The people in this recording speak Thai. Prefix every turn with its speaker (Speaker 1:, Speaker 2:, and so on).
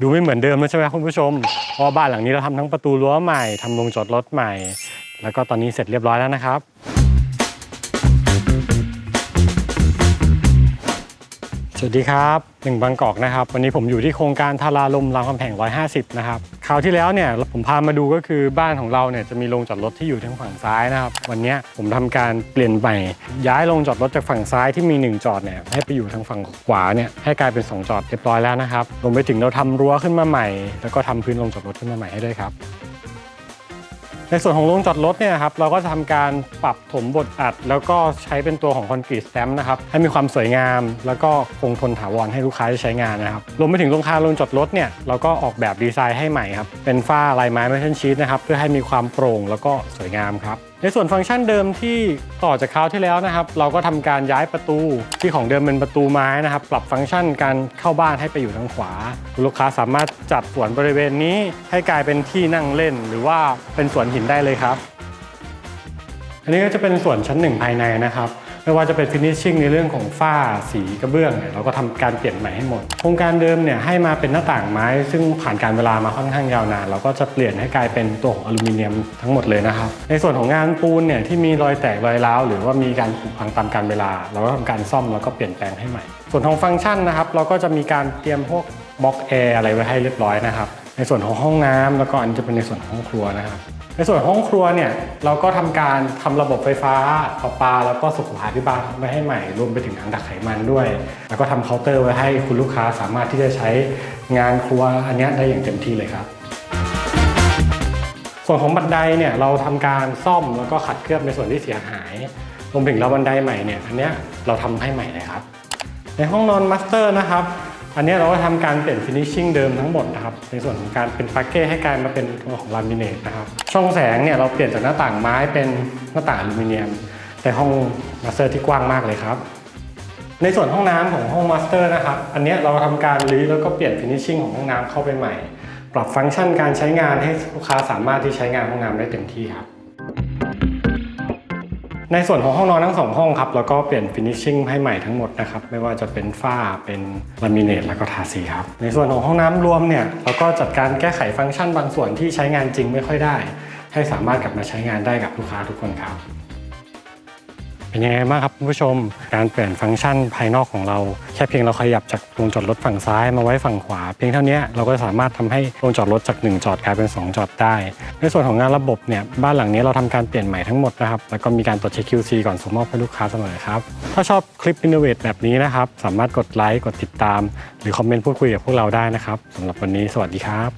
Speaker 1: ดูไม่เหมือนเดิมแล้วใช่ไหมคุณผู้ชมเพราะบ้านหลังนี้เราทำทั้งประตูรั้วใหม่ทำโรงจอดรถใหม่ แล้วก็ตอนนี้เสร็จเรียบร้อยแล้วนะครับ สวัสดีครับหนึ่งบางกอกนะครับ วันนี้ผมอยู่ที่โครงการทาราลมรามคำแหง150 นะครับ คราวที่แล้วเนี่ยผมพามาดูก็คือบ้านของเราเนี่ยจะมีโรงจอดรถที่อยู่ทางฝั่งซ้ายนะครับ วันนี้ผมทำการเปลี่ยนใหม่ย้ายโรงจอดรถจากฝั่งซ้ายที่มี 1 จอดเนี่ยให้ไปอยู่ทางฝั่งขวาเนี่ยให้กลายเป็น 2 จอดเรียบร้อยแล้วนะครับรวมไปถึงเราทำรั้วขึ้นมาใหม่ แล้วก็ทำพื้นโรงจอดรถขึ้นมาใหม่ให้ด้วยครับ ในส่วนของโรงจอดรถเนี่ยครับเราก็จะทำการปรับถมบดอัด แล้วก็ใช้เป็นตัวของคอนกรีตสแตมป์นะครับให้มีความสวยงาม แล้วก็คงทนถาวรให้ลูกค้าได้ใช้งานนะครับรวมไปถึงโรงคาโรงจอดรถเนี่ยเราก็ออกแบบดีไซน์ให้ใหม่ครับเป็นฝ้าลายไม้เมทัลชีตนะครับเพื่อให้มีความโปร่งแล้วก็สวยงามครับในส่วนฟังก์ชันเดิมที่ต่อจากคราวที่แล้วนะครับ เราก็ทำการย้ายประตูที่ของเดิมเป็นประตูไม้นะครับ ปรับฟังก์ชันการเข้าบ้านให้ไปอยู่ทางขวา ลูกค้าสามารถจัดสวนบริเวณนี้ให้กลายเป็นที่นั่งเล่น หรือว่าเป็นสวนหินได้เลยครับ อันนี้ก็จะเป็นส่วนชั้นหนึ่งภายในนะครับ ไม่ว่าจะเป็นฟินิชชิ่งในเรื่องของฝ้าสีกระเบื้องเนี่ยเราก็ทำการเปลี่ยนใหม่ให้หมด โครงการเดิมเนี่ยให้มาเป็นหน้าต่างไม้ ซึ่งผ่านการเวลามาค่อนข้างยาวนานเราก็จะเปลี่ยนให้กลายเป็นตัวของอลูมิเนียมทั้งหมดเลยนะครับ ในส่วนของงานปูนเนี่ยที่มีรอยแตกรอยร้าวหรือว่ามีการผุพังตามการเวลา เราก็ทำการซ่อมแล้วก็เปลี่ยนแปลงให้ใหม่ ส่วนของฟังก์ชันนะครับเราก็จะมีการเตรียมพวกบล็อกแอร์อะไรไว้ให้เรียบร้อยนะครับในส่วนของห้องน้ำแล้วก็อันจะเป็นในส่วนของห้องครัวนะครับ ในส่วนห้องครัวเนี่ยเราก็ทำการทำระบบไฟฟ้าประปา แล้วก็สุขภาพิบาลไว้ให้ใหม่รวมไปถึงถังดักไขมันด้วย แล้วก็ทำเคาน์เตอร์ไว้ให้คุณลูกค้าสามารถที่จะใช้งานครัวอันนี้ได้อย่างเต็มที่เลยครับ ส่วนของบันไดเนี่ยเราทำการซ่อมแล้วก็ขัดเคลือบในส่วนที่เสียหายรวมถึงเราบันไดใหม่เนี่ยอันเนี้ยเราทำให้ใหม่เลยครับ ในห้องนอนมาสเตอร์นะครับ อันนี้เราก็ทำการเปลี่ยนฟินิชชิ่งเดิมทั้งหมดนะครับในส่วนของการเป็นปาเก้ให้กลายมาเป็นตัวของลามิเนตนะครับช่องแสงเนี่ยเราเปลี่ยนจากหน้าต่างไม้เป็นหน้าต่างอลูมิเนียม แต่ห้องมาสเตอร์ที่กว้างมากเลยครับในส่วนห้องน้ำของห้องมาสเตอร์นะครับอันนี้เราทำการรื้อแล้วก็เปลี่ยนฟินิชชิ่งของห้องน้ำเข้าไปใหม่ ปรับฟังก์ชันการใช้งานให้ลูกค้าสามารถที่ใช้งานห้องน้ำได้เต็มที่ครับ ในส่วนของห้องนอนทั้งสองห้องครับแล้วก็เปลี่ยนฟินิชชิ่งให้ใหม่ทั้งหมดนะครับไม่ว่าจะเป็นฝ้าเป็นลามิเนตแล้วก็ทาสีครับในส่วนของห้องน้ำรวมเนี่ยเราก็จัดการแก้ไขฟังก์ชันบางส่วนที่ใช้งานจริงไม่ค่อยได้ ให้สามารถกลับมาใช้งานได้กับลูกค้าทุกคนครับ เป็นยังไงบ้างครับคุณผู้ชม การเปลี่ยนฟังก์ชันภายนอกของเรา แค่เพียงเราขยับจากโรงจอดรถฝั่งซ้ายมาไว้ฝั่งขวา เพียงเท่านี้เราก็สามารถทำให้โรงจอดรถจาก 1 จอดกลายเป็น 2 จอดได้ ในส่วนของงานระบบเนี่ยบ้านหลังนี้เราทำการเปลี่ยนใหม่ทั้งหมดนะครับแล้วก็มีการตรวจเช็ค QC ก่อนส่งมอบให้ลูกค้าเสมอครับถ้าชอบคลิป Innovate แบบนี้นะครับสามารถกดไลค์กดติดตาม หรือคอมเมนต์พูดคุยกับพวกเราได้นะครับสำหรับวันนี้สวัสดีครับ